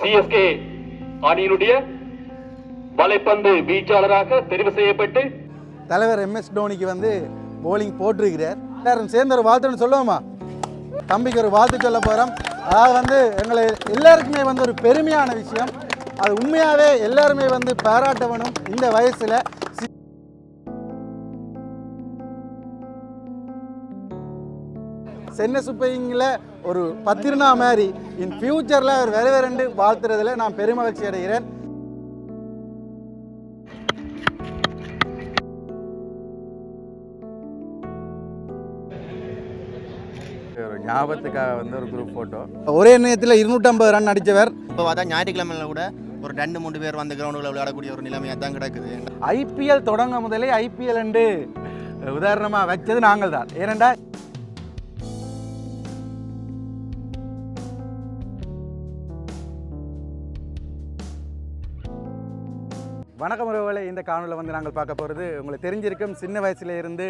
CSK அணியினுடைய வலைப்பந்து வீச்சாளராக தெரிவு செய்யப்பட்டு தலைவர் எம்எஸ் டோனிக்கு வந்து போலிங் போட்டிருக்கிறார். எல்லாரும் சேர்ந்து ஒரு வாழ்த்துன்னு சொல்லுவோமா? தம்பிக்கு ஒரு வாழ்த்து சொல்ல போகிறோம் அதாவது வந்து எங்களை எல்லாருக்குமே வந்து ஒரு பெருமையான விஷயம். அது உண்மையாகவே எல்லாருமே வந்து பாராட்டவனும் இந்த வயசில் சென்னை சூப்பரிங்கில் ஒரு பத்திரினா மாதிரி. இன் ஃபியூச்சரில் அவர் வேறு வேறு வாழ்த்துறதுல நான் பெருமகிழ்ச்சி அடைகிறேன். ஒரு ஞாபகத்துக்காக வந்து ஒரு குரூப் ஃபோட்டோ ஒரே நேரத்தில் இருநூற்றம்பது ரன் அடித்தவர் இப்போ பார்த்தா ஞாயிற்றுக்கிழமையில கூட ஒரு ரெண்டு மூணு பேர் வந்து கிரவுண்டுல விளையாடக்கூடிய ஒரு நிலைமையாக தான் கிடக்குது. ஐபிஎல் தொடங்க முதலே ஐபிஎல் என்று உதாரணமாக வச்சது நாங்கள் தான் ஏனெண்டா வணக்கம் உறவுகளை. இந்த காணொலியில் வந்து நாங்கள் பார்க்க போகிறது உங்களுக்கு தெரிஞ்சிருக்கும். சின்ன வயசுல இருந்து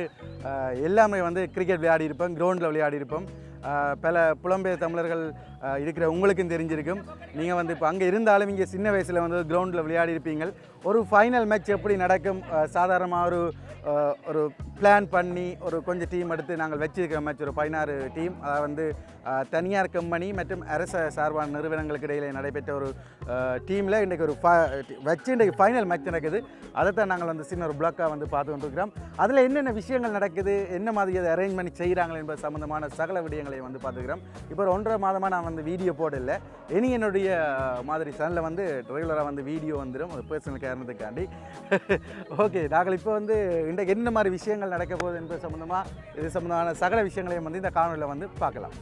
எல்லாமே வந்து கிரிக்கெட் விளையாடி இருப்போம் கிரவுண்டில் விளையாடி இருப்போம் பல புலம்பெயர் தமிழர்கள் இருக்கிற உங்களுக்கும் தெரிஞ்சிருக்கும். நீங்கள் வந்து இப்போ அங்கே இருந்தாலும் இங்கே சின்ன வயசில் வந்து கிரவுண்டில் விளையாடி இருப்பீங்க ஒரு ஃபைனல் மேட்ச் எப்படி நடக்கும்? சாதாரணமாக ஒரு ஒரு பிளான் பண்ணி ஒரு கொஞ்சம் டீம் எடுத்து நாங்கள் வச்சிருக்கிற மேட்ச் ஒரு பதினாறு டீம் அதாவது வந்து தனியார் கம்பெனி மற்றும் அரச சார்பான நிறுவனங்களுக்கு இடையிலே நடைபெற்ற ஒரு டீமில் இன்றைக்கு ஒரு வச்சு இன்றைக்கு ஃபைனல் மேட்ச் நடக்குது. அதை தான் நாங்கள் வந்து சின்ன ஒரு பிளாக்காக வந்து பார்த்து கொண்டிருக்கிறோம். அதில் என்னென்ன விஷயங்கள் நடக்குது? என்ன மாதிரி அதை அரேஞ்ச் பண்ணி செய்கிறாங்க என்பது சம்மந்தமான சகல விடயங்களை வந்து பார்த்துக்கிறோம். இப்போ ஒரு ஒன்றரை மாதமாக நான் வந்து வீடியோ போடல. இனி என்னுடைய மாதிரி சேனலில் வந்து ரெகுலராக வந்து வீடியோ வந்துடும் ஒரு பர்சனல் காரணத்துக்காண்டி ஓகே நாங்கள் இப்போ வந்து இன்றைக்கு என்ன மாதிரி விஷயங்கள் நடக்க போகுது என்பது சம்மந்தமாக இது சம்மந்தமான சகல விஷயங்களையும் வந்து இந்த காணொலியில் வந்து பார்க்கலாம்.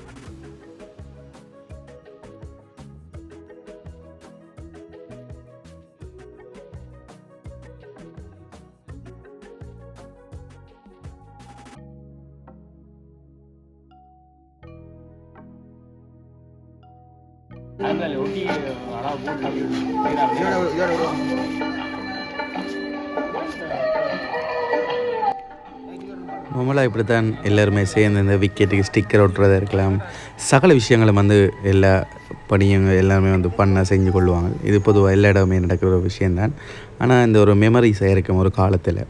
நார்மலாக இப்படி தான் எல்லாருமே சேர்ந்து இந்த விக்கெட்டுக்கு ஸ்டிக்கர் ஒட்டுறதா இருக்கலாம். சகல விஷயங்களும் வந்து எல்லா பணியும் எல்லாருமே வந்து பண்ண செஞ்சு கொள்வாங்க. இது பொதுவாக எல்லா இடமே நடக்கிற ஒரு விஷயந்தான் ஆனால் இந்த ஒரு மெமரிஸாக இருக்கும் ஒரு காலத்தில்.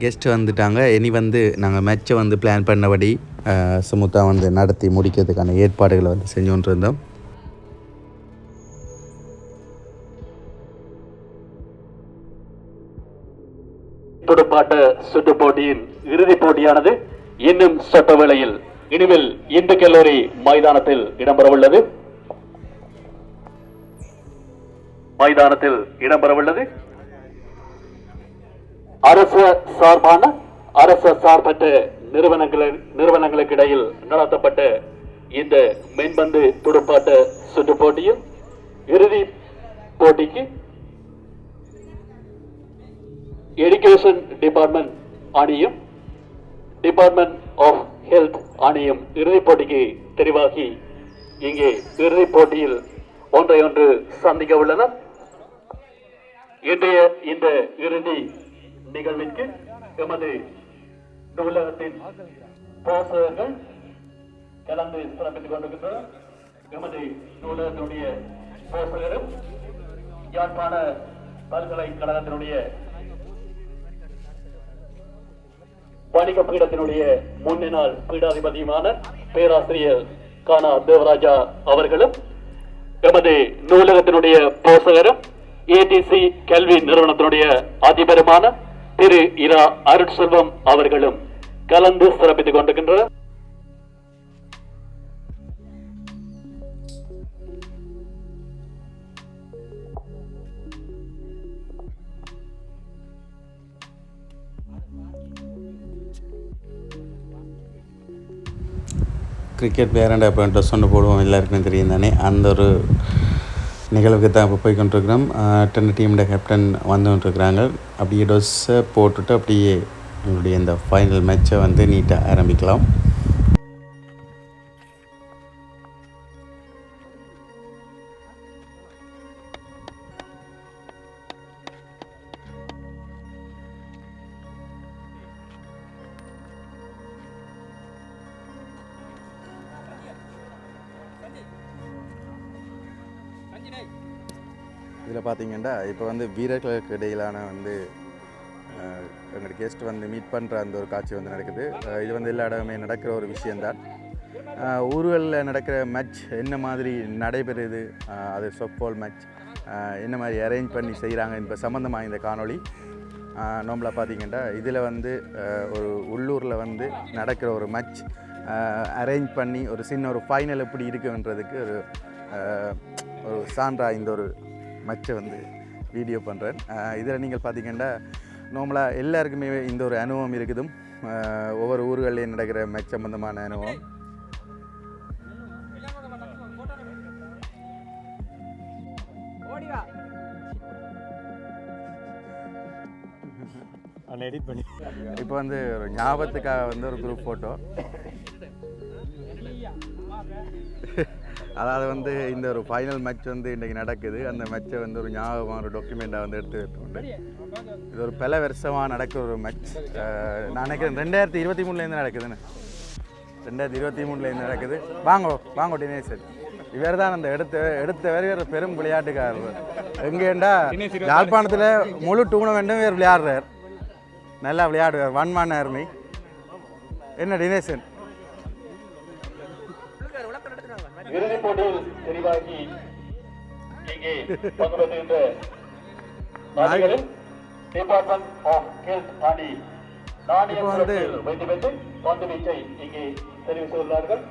கெஸ்ட் வந்துட்டாங்க. இனி வந்து நாங்கள் மேட்சை வந்து பிளான் பண்ணபடி சுமுத்தாக வந்து நடத்தி முடிக்கிறதுக்கான ஏற்பாடுகளை வந்து செஞ்சு கொண்டு இருந்தோம் துடுப்பாட்ட சுற்று போட்டியின் இறுதிப் போட்டியானது இன்னும் சட்ட வேளையில் இனிமேல் இந்து கல்லூரி மைதானத்தில் இடம்பெறவுள்ளது. மைதானத்தில் இடம்பெறவுள்ளது. அரச சார்பான அரச சார்பற்ற நிறுவனங்களின் நிறுவனங்களுக்கு இடையில் நடத்தப்பட்ட இந்த மென்பந்து துடுப்பாட்ட சுற்று போட்டியில் இறுதி போட்டிக்கு எஜுகேஷன் டிபார்ட்மெண்ட் அணியும் டிபார்ட்மெண்ட் ஆஃப் ஹெல்த் அணியும் இறுதிப் போட்டிக்கு தெரிவாகி இங்கே இறுதிப் போட்டியில் ஒன்றை ஒன்று சந்திக்க உள்ளனர். இன்றைய இந்த இறுதி நிகழ்விற்கு எமது நூலகத்தின் போசகர்கள் கலந்து சிறப்பித்துக் கொண்டிருக்கின்றனர். எமது நூலகத்தினுடைய போசகரும் யாழ்ப்பாண பல்கலைக்கழகத்தினுடைய வணிக பீடத்தினுடைய முன்னினால் பீடாதிபதியுமான பேராசிரியர் கானா தேவராஜா அவர்களும் எமது நூலகத்தினுடைய போசகரும் ஏடிசி கல்வி நிறுவனத்தினுடைய அதிபருமான திரு இரா அருட்செல்வம் அவர்களும் கலந்து சிறப்பித்துக் கொண்டிருக்கின்றனர். கிரிக்கெட் பேரண்ட் அப்போ ட்ரெஸ் ஒன்று போடுவோம் எல்லாருக்குமே தெரியும் தானே? அந்த ஒரு நிகழ்வுக்கு தான் இப்போ போய் கொண்டிருக்கிறோம் டென் டீமோட கேப்டன் வந்து கொண்டிருக்கிறாங்க அப்படியே ட்ரெஸ்ஸை போட்டுட்டு அப்படியே எங்களுடைய இந்த ஃபைனல் மேட்சை வந்து நீட்டாக ஆரம்பிக்கலாம். இதில் பார்த்தீங்கன்னா இப்போ வந்து வீரர்களுக்கு இடையிலான வந்து அஹ், கெஸ்ட் வந்து மீட் பண்ணுற அந்த ஒரு காட்சி வந்து நடக்குது. இது வந்து எல்லா இடமே நடக்கிற ஒரு விஷயந்தான் ஊர்களில் நடக்கிற மேட்ச் என்ன மாதிரி நடைபெறுது? அது சொப்போல் மேட்ச் என்ன மாதிரி அரேஞ்ச் பண்ணி செய்கிறாங்க இப்போ சம்மந்தமாக இந்த காணொளி. நோம்பில் பார்த்தீங்கன்னா இதில் வந்து ஒரு உள்ளூரில் வந்து நடக்கிற ஒரு மேட்ச் அரேஞ்ச் பண்ணி ஒரு சின்ன ஒரு ஃபைனல் எப்படி இருக்குன்றதுக்கு ஒரு ஒரு சான்றா இந்த ஒரு மச்சை வந்து வீடியோ பண்ணுறேன் இதில் நீங்கள் பார்த்தீங்கன்னா நார்மலாக எல்லாருக்குமே இந்த ஒரு அனுபவம் இருக்குதும். ஒவ்வொரு ஊர்கள்லையும் நடக்கிற மேட்ச் சம்பந்தமான அனுபவம். எடிட் பண்ணி. இப்போ வந்து ஒரு ஞாபகத்துக்காக வந்து ஒரு குரூப் ஃபோட்டோ அதாவது வந்து இந்த ஒரு ஃபைனல் மேட்ச் வந்து இன்றைக்கி நடக்குது. அந்த மேட்ச்சை வந்து ஒரு ஞாபகமாக ஒரு டாக்குமெண்ட்டாக வந்து எடுத்து வைத்துக்கொண்டு இது ஒரு பல வருஷமாக நடக்கிற ஒரு மேட்ச் நான் நினைக்கிறேன் ரெண்டாயிரத்தி இருபத்தி மூணுலேருந்து நடக்குதுன்னு. ரெண்டாயிரத்தி இருபத்தி மூணுலேருந்து நடக்குது. வாங்கோ வாங்கோ தினேசன் இவர் தான் அந்த எடுத்த எடுத்த வேறு பெரும் விளையாட்டுக்காரர். எங்கேண்டா யாழ்ப்பாணத்தில் முழு டூர்னமெண்ட்டும் இவர் விளையாடுறார். நல்லா விளையாடுவார். வன்மான அருமை என்ன தினேசன் இறுதிப் போட்டியில் தெரிவாகி இங்கே பங்கு நாடுகளில் டிபார்ட்மெண்ட் ஆஃப் ஹெல்த் அணி வெற்றி பெற்று பந்து வீச்சை இங்கே தெரிவு செய்துள்ளார்கள்.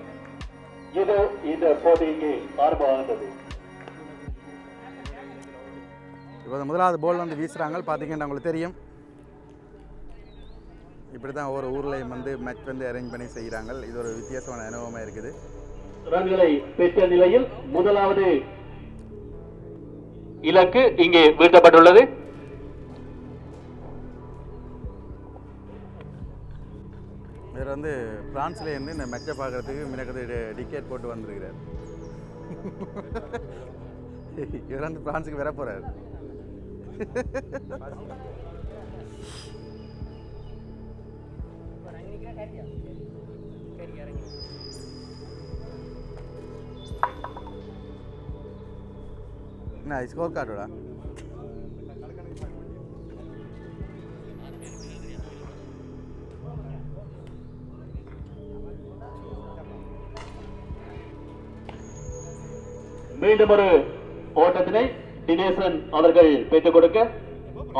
இது இந்த போட்டி இங்கே ஆரம்பமாகின்றது. இப்போ இந்த முதலாவது போல் வந்து வீசுகிறாங்க பார்த்தீங்கன்னா உங்களுக்கு தெரியும். இப்படி தான் ஒவ்வொரு ஊர்லேயும் வந்து மேட்ச் வந்து அரேஞ்ச் பண்ணி செய்கிறாங்க இது ஒரு வித்தியாசமான அனுபவமாக இருக்குது. ரன்களை பெற்ற நிலையில் முதலாவது இலக்கு இங்கே வீழ்த்தப்பட்டுள்ளது. இவர் வந்து பிரான்ஸ்லேருந்து இந்த மேட்சை பார்க்குறதுக்கு மினக்கது டிக்கெட் போட்டு வந்திருக்கிறார். இவர் வந்து பிரான்ஸுக்கு வர போகிறார் என்ன ஸ்கோர் கார்டோடா மீண்டும் ஒரு ஓட்டத்தினை தினேசன் அவர்கள் பெற்றுக் கொடுக்க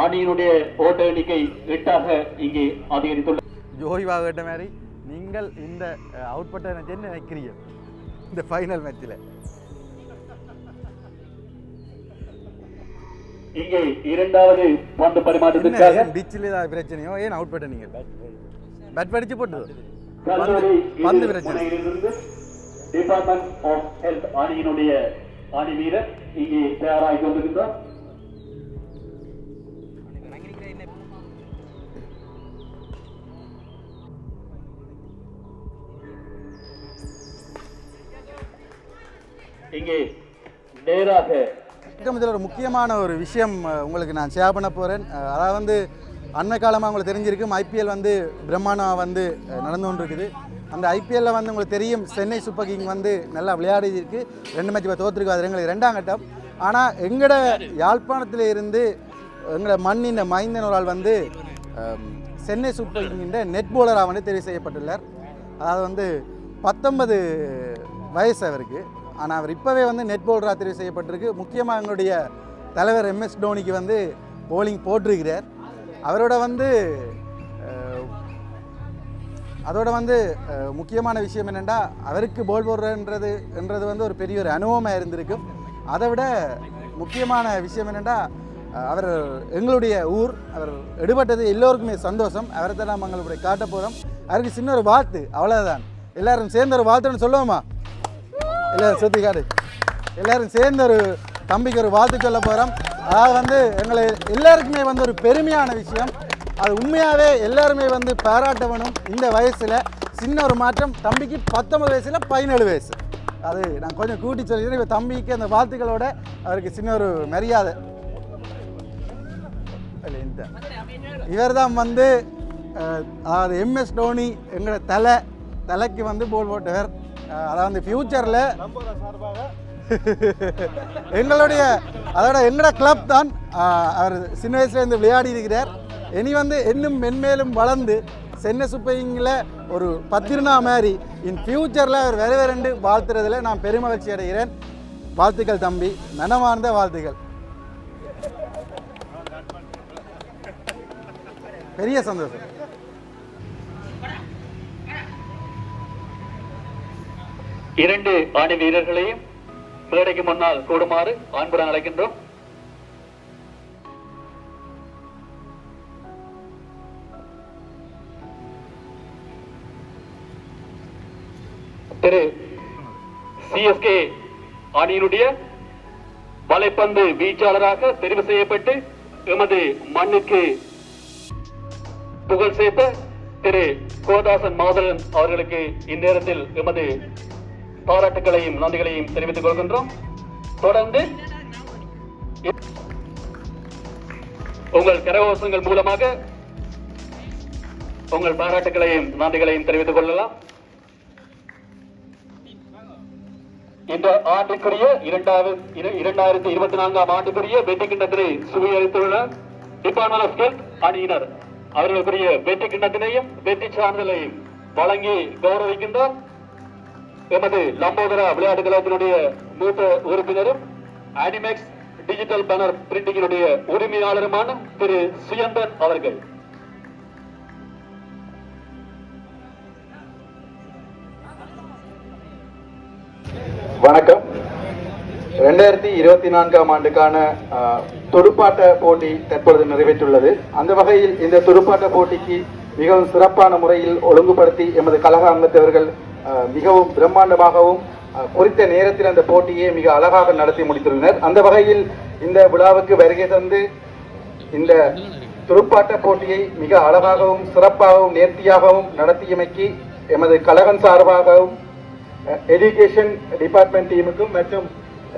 அணியினுடைய ஓட்ட எண்ணிக்கை எட்டாக இங்கே அதிகரித்துள்ளது. ஜோய் வாகட்ட மாதிரி நீங்கள் இந்த அவுட் பட்ட என்ன நினைக்கிறீங்க இந்த ஃபைனல் மேட்ச்சில் இங்கே இரண்டாவது பந்து பரிமாற்றத்திற்காக டிச்சில் ஏதாவது பிரச்சனையோ? ஏன் அவுட் பட்ட நீங்கள் பேட் படிச்சு போட்டு பந்து பிரச்சனை. டிபார்ட்மெண்ட் ஆஃப் ஹெல்த் அணியினுடைய அணி வீரர் இங்கே தயாராகி கொண்டிருக்கின்றார். இங்கே நேராக இதில் ஒரு முக்கியமான ஒரு விஷயம் உங்களுக்கு நான் ஷேர் பண்ண போகிறேன் அதாவது வந்து அண்மை காலமாக உங்களுக்கு தெரிஞ்சிருக்கும். ஐபிஎல் வந்து பிரம்மாண்டமாக வந்து நடந்து கொண்டிருக்குது. அந்த ஐபிஎல்ல வந்து உங்களுக்கு தெரியும் சென்னை சூப்பர் கிங் வந்து நல்லா விளையாடிருக்கு ரெண்டு மேட்ச் இப்போ தோற்றுருக்கு அது எங்களுக்கு ரெண்டாம் கட்டம். ஆனால் எங்களோட யாழ்ப்பாணத்தில் இருந்து எங்களோட மண்ணின் மைந்தன் ஒரு ஆள் வந்து சென்னை சூப்பர் கிங்கின்ற நெட் போலராக வந்து தெரிவு செய்யப்பட்டுள்ளார். அதாவது வந்து பத்தொன்பது வயசு அவருக்கு. ஆனால் அவர் இப்போவே வந்து நெட் பவுலராக தெரிவு செய்யப்பட்டிருக்கு. முக்கியமாக எங்களுடைய தலைவர் எம்எஸ் டோனிக்கு வந்து போலிங் போட்டிருக்கிறார். அவரோட வந்து அதோட வந்து முக்கியமான விஷயம் என்னென்னா அவருக்கு போல் போடுறன்றது என்றது வந்து ஒரு பெரிய ஒரு அனுபவமாக இருந்திருக்கும் அதை விட முக்கியமான விஷயம் என்னென்னா அவர் எங்களுடைய ஊர் அவர் எடுபட்டது எல்லோருக்குமே சந்தோஷம். அவரை தான் நாம் எங்களுடைய காட்ட போகிறோம் அவருக்கு சின்ன ஒரு வாழ்த்து. அவ்வளோதான் எல்லாரும் சேர்ந்த ஒரு வாழ்த்துன்னு சொல்லுவோமா? எல்லாரும் சுற்றி காடு எல்லாரும் சேர்ந்து ஒரு தம்பிக்கு ஒரு வாழ்த்து சொல்ல போகிறோம் அதாவது வந்து எங்களை எல்லாருக்குமே வந்து ஒரு பெருமையான விஷயம். அது உண்மையாகவே எல்லாருமே வந்து பாராட்ட வேணும் இந்த வயசில் சின்ன ஒரு மாற்றம் தம்பிக்கு பத்தொம்பது வயசில் பதினேழு வயசு. அது நான் கொஞ்சம் கூட்டி சொல்லிக்கிறேன். இப்போ தம்பிக்கு அந்த வாழ்த்துக்களோட அவருக்கு சின்ன ஒரு மரியாதை. இந்த. இவர் தான் வந்து அதாவது எம்எஸ் டோனி எங்களோட தலை. தலைக்கு வந்து போல் போட்டவர். அதாவது ஃப்யூச்சரில் எங்களுடைய அதோட என்னோட கிளப் தான் அவர் சின்ன வயசுலேருந்து விளையாடி இருக்கிறார். இனி வந்து இன்னும் மென்மேலும் வளர்ந்து சென்னை சூப்பரிங்கில் ஒரு பத்திரனா மாதிரி இன் ஃப்யூச்சரில் அவர் வேறு வேறு வாழ்த்துறதுல நான் பெருமகிழ்ச்சி அடைகிறேன். வாழ்த்துக்கள் தம்பி. மனமார்ந்த வாழ்த்துக்கள். பெரிய சந்தோஷம். இரண்டு ஆணி வீரர்களையும் மேடைக்கு முன்னால் கூடுமாறு அன்புடன் அழைக்கின்றோம். திரு சிஎஸ்கே அணியினுடைய வலைப்பந்து வீச்சாளராக தெரிவு செய்யப்பட்டு எமது மண்ணுக்கு புகழ் சேர்த்த திரு கோதாசன் மாதரன் அவர்களுக்கு இந்நேரத்தில் எமது பாராட்டுகளையும் நன்றிகளையும் தெரிவித்துக் கொள்கின்றோம். தொடர்ந்து உங்கள் கரகோசங்கள் மூலமாக உங்கள் பாராட்டுகளையும் நன்றிகளையும் தெரிவித்துக் கொள்ளலாம். இந்த ஆண்டுக்குரிய இரண்டாவது இரண்டாயிரத்தி இருபத்தி நான்காம் ஆண்டுக்குரிய வெற்றி கிண்ணத்தினை சுவீகரித்துள்ள டிபார்ட்மெண்ட் ஆஃப் ஹெல்த் அணியினர். அவர்களுக்குரிய வெற்றி கிண்ணத்தினையும் வெற்றி சான்றிதழையும் வழங்கி கௌரவிக்கின்றார் எமது லம்போதர விளையாட்டு கழகத்தினுடைய மூத்த உறுப்பினரும் அனிமெக்ஸ் டிஜிட்டல் பேனர் பிரிண்டிங்கினுடைய உரிமையாளருமான திரு சுயந்தன் அவர்கள். வணக்கம். ரெண்டாயிரத்தி இருபத்தி நான்காம் ஆண்டுக்கான துடுப்பாட்ட போட்டி தற்பொழுது நிறைவேற்றுள்ளது. அந்த வகையில் இந்த துடுப்பாட்ட போட்டிக்கு மிகவும் சிறப்பான முறையில் ஒழுங்குபடுத்தி எமது கழக அங்கத்தவர்கள் மிகவும் பிரம்மாண்டமாகவும் குறித்த நேரத்தில் அந்த போட்டியை மிக அழகாக நடத்தி முடித்துள்ளனர். அந்த வகையில் இந்த விழாவுக்கு வருகை தந்து இந்த துடுப்பாட்ட போட்டியை மிக அழகாகவும் சிறப்பாகவும் நேர்த்தியாகவும் நடத்தியமைக்கு எமது கழகம் சார்பாகவும் எஜுகேஷன் டிபார்ட்மெண்ட் டீமுக்கும் மற்றும்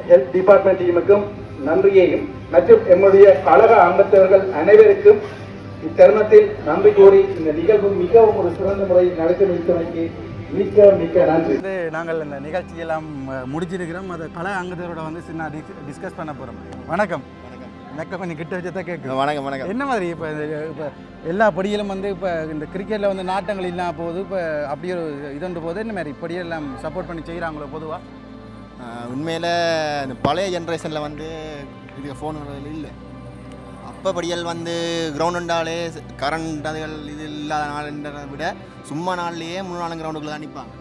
ஹெல்த் டிபார்ட்மெண்ட் டீமுக்கும் நன்றியையும் மற்றும் எம்முடைய கழக அங்கத்தவர்கள் அனைவருக்கும் இத்தருணத்தில் நன்றி கூறி இந்த நிகழ்வு மிகவும் ஒரு சிறந்த முறையில் நடத்தி முடித்தமைக்கு மிக்க மிக்க நன்றி. வந்து நாங்கள் இந்த நிகழ்ச்சியெல்லாம் முடிச்சிருக்கிறோம். அதை கலை அங்கத்தரோட வந்து சின்ன டிஸ்கஸ் பண்ண போகிறோம் வணக்கம். எனக்கு கொஞ்சம் கிட்ட வச்சு தான் கேட்கும் வணக்கம் வணக்கம். என்ன மாதிரி இப்போ இப்போ எல்லா படியிலும் வந்து இப்போ இந்த கிரிக்கெட்டில் வந்து நாட்டங்கள் இல்லாம போகுது. இப்போ அப்படி ஒரு இதுண்டு போது என்ன மாதிரி படியெல்லாம் சப்போர்ட் பண்ணி செய்கிறாங்களோ பொதுவாக உண்மையில் இந்த பழைய ஜென்ரேஷனில் வந்து இது ஃபோன் இல்லை. அப்போ படியல் வந்து கிரவுண்டுண்டாலே கரண்ட் அதுகள் இது இல்லாத நாள்ன்றதை விட சும்மா நாள்லேயே மூணு நாலு கிரவுண்டுக்குள்ள தான் நிற்பாங்க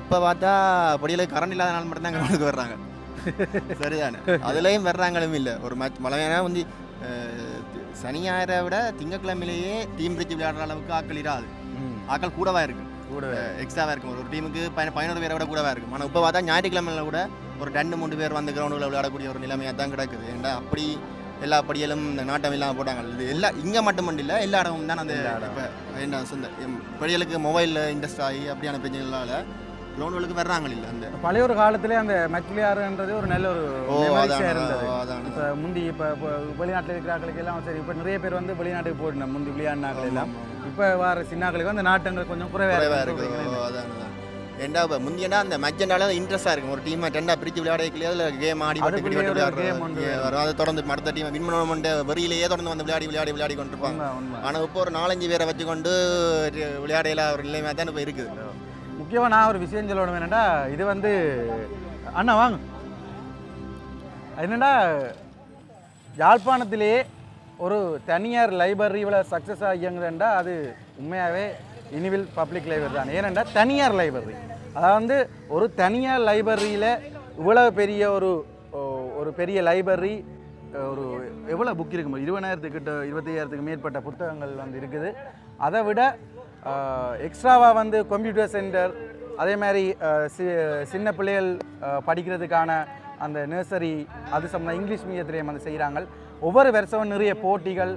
இப்போ பார்த்தா படியலுக்கு கரண்ட் இல்லாத நாள் மட்டும்தான் கிரவுண்டுக்கு வர்றாங்க. சரிதானே? அதுலேயும் வர்றாங்களும் இல்லை. ஒரு மேட்ச் மழையான வந்து சனி ஞாயிறை விட திங்கக்கிழமையிலேயே டீம் பிரிச்சு விளையாடுற அளவுக்கு ஆக்கள் இராது. ஆக்கள் கூடவா இருக்கு கூட எக்ஸ்ட்ராவாக இருக்கும். ஒரு டீமுக்கு பய பதினோரு பேரை விட கூடவா இருக்கும். ஆனால் இப்போ பார்த்தா ஞாயிற்றுக்கிழமையில கூட ஒரு ரெண்டு மூணு பேர் வந்து கிரவுண்டில் விளையாடக்கூடிய ஒரு நிலைமையாக தான் கிடக்குது. ஏன்டா அப்படி எல்லா படியிலும் இந்த நாட்டம் இல்லாமல் போட்டாங்க. இது எல்லா இங்கே மட்டும் இல்லை எல்லா இடமும் தான் அந்த இப்போ என்ன சொந்த எம் படிகளுக்கு மொபைலில் இன்ட்ரெஸ்ட் ஆகி அப்படியான பிரச்சனைகளால் கிரவுண்டுகளுக்கு வர்றாங்க இல்லை அந்த பழைய ஒரு காலத்திலே அந்த மெட்லியாருன்றது ஒரு நல்ல ஒரு இருந்தது. இப்போ முந்தி இப்போ வெளிநாட்டில் இருக்கிறாங்களுக்கு எல்லாம் சரி இப்போ நிறைய பேர் வந்து வெளிநாட்டுக்கு போயிடணும் முந்தி விளையாடினாக்கள் எல்லாம். இப்போ வர சின்னாக்களுக்கு வந்து நாட்டங்கள் கொஞ்சம் குறைவாக குறைவாக இருக்கு. இருக்குது இப்போ முந்தியண்டா அந்த மச்சண்டால இன்ட்ரெஸ்டாக இருக்கும். ஒரு டீமை டெண்டாக பிரித்து விளையாடக்கலையே அதில் கேம் ஆடி ஒன்று விளையாடுறது வரும். அதை தொடர்ந்து அடுத்த டீம் வின் பண்ணணுமெண்ட் வெறியிலேயே தொடர்ந்து வந்து விளையாடி விளையாடி விளையாடி கொண்டிருப்பாங்க. உண்மை உண்மை. ஆனால் இப்போ ஒரு நாலஞ்சு பேரை வச்சுக்கொண்டு விளையாடையில ஒரு நிலைமையாக தான் இப்போ இருக்குது. முக்கியமாக நான் ஒரு விஷயம் சொல்லணும் என்னடா இது வந்து அண்ணா வாங்க. என்னடா யாழ்ப்பாணத்திலேயே ஒரு தனியார் லைப்ரரி இவ்வளோ சக்ஸஸாக இயங்குதுண்டா அது உண்மையாகவே இனிவில் பப்ளிக் லைப்ரரி தான். ஏனென்றால் தனியார் லைப்ரரி அதாவது வந்து ஒரு தனியார் லைப்ரரியில் இவ்வளோ பெரிய ஒரு ஒரு பெரிய லைப்ரரி ஒரு எவ்வளோ புக் இருக்கும் இருபதாயிரத்துக்கிட்ட இருபத்தையாயிரத்துக்கு மேற்பட்ட புத்தகங்கள் வந்து இருக்குது. அதை விட எக்ஸ்ட்ராவாக வந்து கம்ப்யூட்டர் சென்டர் அதே மாதிரி சி சின்ன பிள்ளைகள் படிக்கிறதுக்கான அந்த நர்சரி அது சம்மந்த இங்கிலீஷ் மீடியத்திலையும் வந்து செய்கிறாங்க ஒவ்வொரு வருஷமும் நிறைய போட்டிகள்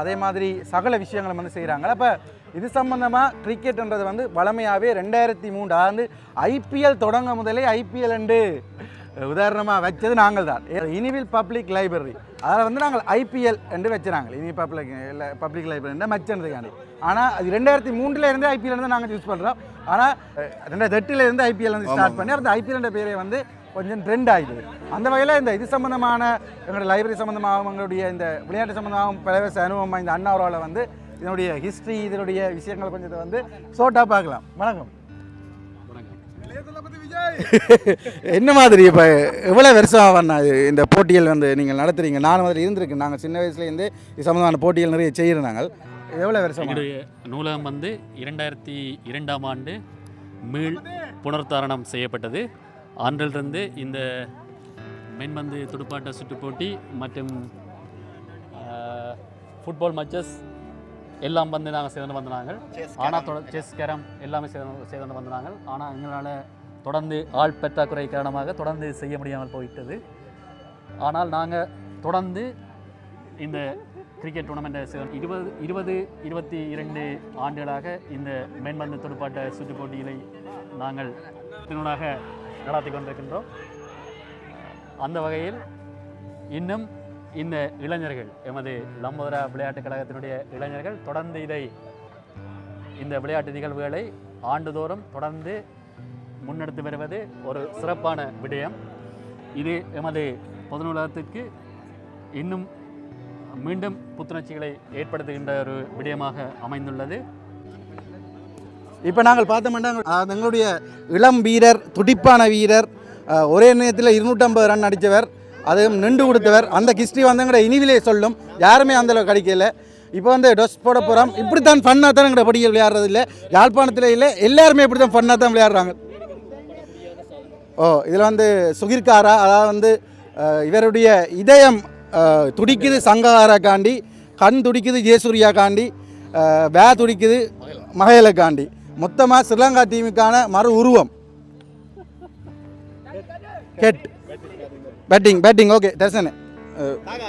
அதே மாதிரி சகல விஷயங்களும் வந்து செய்கிறாங்க அப்போ இது சம்பந்தமாக கிரிக்கெட்ன்றது வந்து வளமையாகவே ரெண்டாயிரத்தி மூன்று அதாவது ஐபிஎல் தொடங்க முதலே ஐபிஎல் என்று உதாரணமாக வச்சது நாங்கள் தான் இனிவில் பப்ளிக் லைப்ரரி அதில் வந்து நாங்கள் ஐபிஎல் என்று வச்சுறாங்க இனி பப்ளிக் பப்ளிக் லைப்ரரி மச்சன்றதுக்காண்டி ஆனால் அது ரெண்டாயிரத்தி மூன்றில் இருந்து ஐபிஎல் இருந்து நாங்கள் யூஸ் பண்ணுறோம் ஆனால் ரெண்டாயிரத்தி எட்டுல இருந்து ஐபிஎல் வந்து ஸ்டார்ட் பண்ணி அந்த ஐபிஎல் என்ற பேரை வந்து கொஞ்சம் ட்ரெண்ட் ஆகிடுது அந்த வகையில் இந்த இது சம்மந்தமான எங்களுடைய லைப்ரரி சம்மந்தமாகவும் எங்களுடைய இந்த விளையாட்டு சம்மந்தமாகவும் பலவச அனுபவம் இந்த அண்ணாவரால் வந்து இதனுடைய ஹிஸ்ட்ரி இதனுடைய விஷயங்களை கொஞ்சத்தை வந்து ஷோர்ட்டாக பார்க்கலாம். வணக்கம். என்ன மாதிரி இப்போ எவ்வளோ வருஷம் பண்ண இந்த போட்டிகள் வந்து நீங்கள் நடத்துறீங்க? நான் அதில் இருந்திருக்கேன் நாங்கள் சின்ன வயசுலேருந்து இது சம்மந்தமான போட்டிகள் நிறைய செய்கிறோம் நாங்கள் எவ்வளோ வருஷம் நூலகம் வந்து இரண்டாயிரத்தி இரண்டாம் ஆண்டு மீள் புனர்த்தாரணம் செய்யப்பட்டது. ஆண்டிலிருந்து இந்த மென்பந்து துடுப்பாட்ட சுற்றுப் போட்டி மற்றும் ஃபுட்பால் மேட்சஸ் எல்லாம் வந்து நாங்கள். செய்து வந்தாங்க ஆனால் தொட செஸ் கேரம் எல்லாமே செய்து செய்து வந்தாங்க ஆனால் எங்களால் தொடர்ந்து ஆள் பற்றாக்குறை காரணமாக தொடர்ந்து செய்ய முடியாமல் போயிட்டது. ஆனால் நாங்கள் தொடர்ந்து இந்த கிரிக்கெட் டூர்னமெண்ட்டை இருபது இருபது இருபத்தி இரண்டு ஆண்டுகளாக இந்த மென்பந்து துடுப்பாட்ட சுற்றுப் போட்டிகளை நாங்கள் இதனூடாக நடாத்தி கொண்டிருக்கின்றோம். அந்த வகையில் இன்னும் இந்த இளைஞர்கள் எமது லம்போதரா விளையாட்டுக் கழகத்தினுடைய இளைஞர்கள் தொடர்ந்து இதை இந்த விளையாட்டு நிகழ்வுகளை ஆண்டுதோறும் தொடர்ந்து முன்னெடுத்து வருவது ஒரு சிறப்பான விடயம். இது எமது பொதுநூலகத்திற்கு இன்னும் மீண்டும் புத்துணர்ச்சிகளை ஏற்படுத்துகின்ற ஒரு விடயமாக அமைந்துள்ளது. இப்போ நாங்கள் பார்த்தோம்னா எங்களுடைய இளம் வீரர் துடிப்பான வீரர் ஒரே நேரத்தில் இருநூற்றம்பது ரன் அடித்தவர். அதுவும் நின்று கொடுத்தவர். அந்த ஹிஸ்ட்ரி வந்து இனிவிலே சொல்லும். யாருமே அந்த அளவுக்கு இப்போ வந்து டொஸ் போட போகிறோம் இப்படி தான் ஃபன்னாக தான் எங்கட படிக்க விளையாடுறது இல்லை. யாழ்ப்பாணத்தில் இல்லை. எல்லாருமே இப்படி தான் ஃபன்னாக தான் விளையாடுறாங்க. ஓ இதில் வந்து சுகிர்காரா அதாவது வந்து இவருடைய இதயம் துடிக்குது சங்ககாரா காண்டி கண் துடிக்குது ஜெயசூர்யா காண்டி வே துடிக்குது மகேல காண்டி. மொத்தமாக ஸ்ரீலங்கா டீமுக்கான மறு உருவம். Get. Batting batting okay Tharshan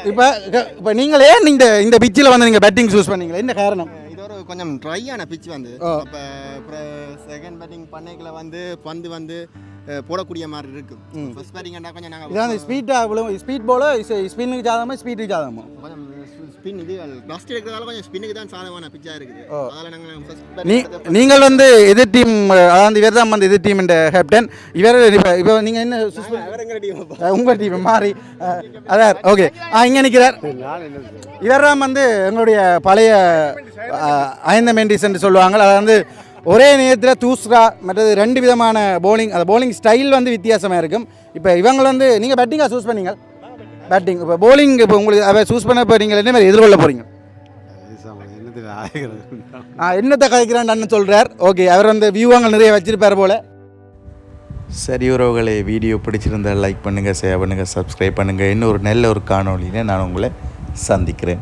இப்போ இப்போ நீங்கள் ஏன் இந்த இந்த பிச்சில் வந்து நீங்கள் பேட்டிங் சூஸ் பண்ணீங்களா? என்ன காரணம்? இது ஒரு கொஞ்சம் ட்ரையான பிச் வந்து. அப்புறம் செகண்ட் பேட்டிங் பண்ணைக்குள்ள வந்து பந்து வந்து போடக்கூடிய மாதிரி இருக்கு. ஃபர்ஸ்ட் பேட்டிங்னா கொஞ்சம் இதான் நாங்கள் ஸ்பீட்டாக இவ்வளோ ஸ்பீட் போல ஸ்பின்னுக்கு ஜாதகமா ஸ்பீட்டுக்கு ஜாதகமா? கொஞ்சம் ஸ்பின் இது டஸ்ட் எடுக்கிறதால கொஞ்சம் ஸ்பின்னுக்கு தான் சாதகமான பிச்சாக இருக்குது. ஓ. அதில் நாங்கள் நீ ஃபர்ஸ்ட் நீங்கள் வந்து எதிர் டீம் அதாவது இவர் தான் வந்து எதிர் டீம் கேப்டன் இவர் இப்போ இப்போ நீங்கள் என்ன உங்கள் டீம் மாறி அதான் ஓகே ஆ இங்கே நிற்கிறார் இவர் தான் வந்து எங்களுடைய பழைய ஐந்த மெண்டிஸ் என்று சொல்லுவாங்க. அது வந்து ஒரே நேரத்தில் தூஸ்ரா மற்றது ரெண்டு விதமான bowling அந்த bowling ஸ்டைல் வந்து வித்தியாசமாக இருக்கும். இப்போ இவங்க வந்து நீங்கள் பேட்டிங்காக சூஸ் பண்ணீங்க. பேட்டிங் இப்போ bowling இப்போ உங்களுக்கு அதை சூஸ் பண்ண இப்போ நீங்கள் என்ன மாதிரி எதிர்கொள்ள போகிறீங்க ஆ என்னத்தை கதைக்கிறான்னு சொல்கிறார் ஓகே அவர் வந்து வியூவங்கள் நிறைய வச்சிருப்பார் போல. சரி உறவுகளே வீடியோ பிடிச்சிருந்தால் லைக் பண்ணுங்கள் ஷேர் பண்ணுங்கள் சப்ஸ்கிரைப் பண்ணுங்கள் இன்னொரு நல்ல ஒரு காணொளியில் நான் உங்களை சந்திக்கிறேன்.